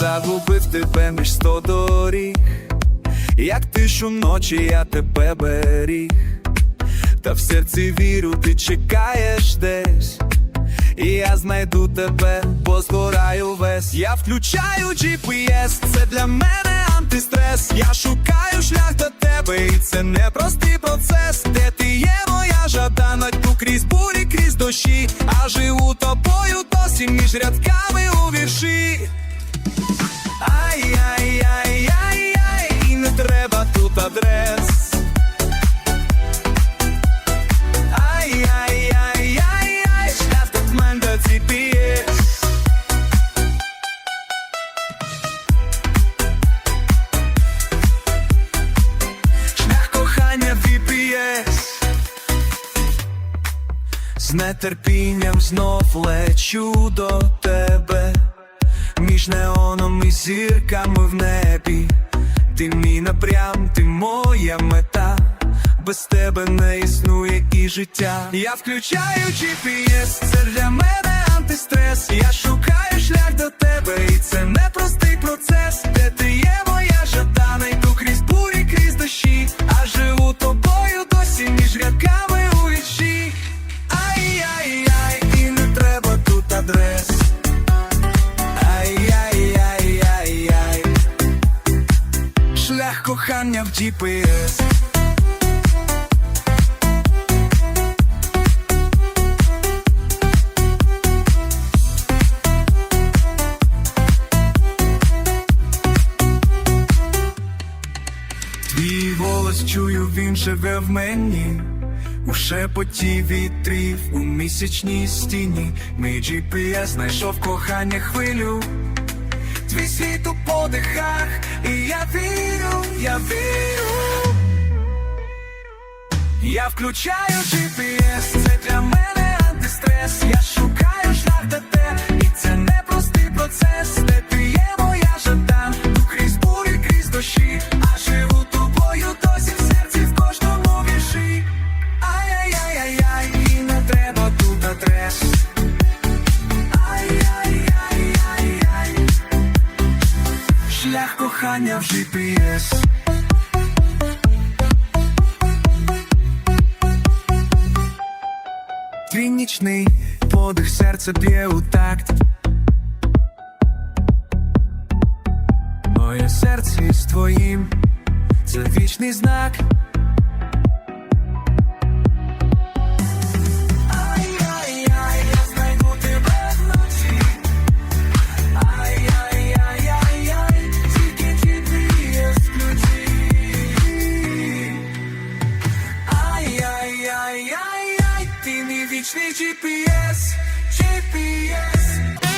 загубив тебе між сто доріг, як ти щоночі я тебе беріг, та в серці вірю, ти чекаєш десь. І я знайду тебе, бо згораю весь. Я включаю GPS, це для мене антистрес. Я шукаю шлях до тебе, і це не простий процес. Де ти є, моя жадана, йду крізь бурі, крізь дощі, а живу тобою досі між рядками у вірші. Тут адрес. Ай-яй-яй-яй-яй, шлях до мене до. Шлях кохання VPS З нетерпінням знов лечу до тебе Між неоном і зірками в небі Ти мій напрям, ти моя мета без тебе не існує і життя. Я включаю GPS, це для мене кохання в GPS. Твій голос чую, він живе в мені, у шепоті вітрів, у місячній стіні. Мій GPS знайшов кохання хвилю. Твій світ у подихах, і я вірю, я вірю. Я включаю GPS, це для мене антистрес. Кохання в GPS. Твій нічний подих серце б'є у такт. Моє серце з твоїм, це вічний знак. Beach GPS, GPS.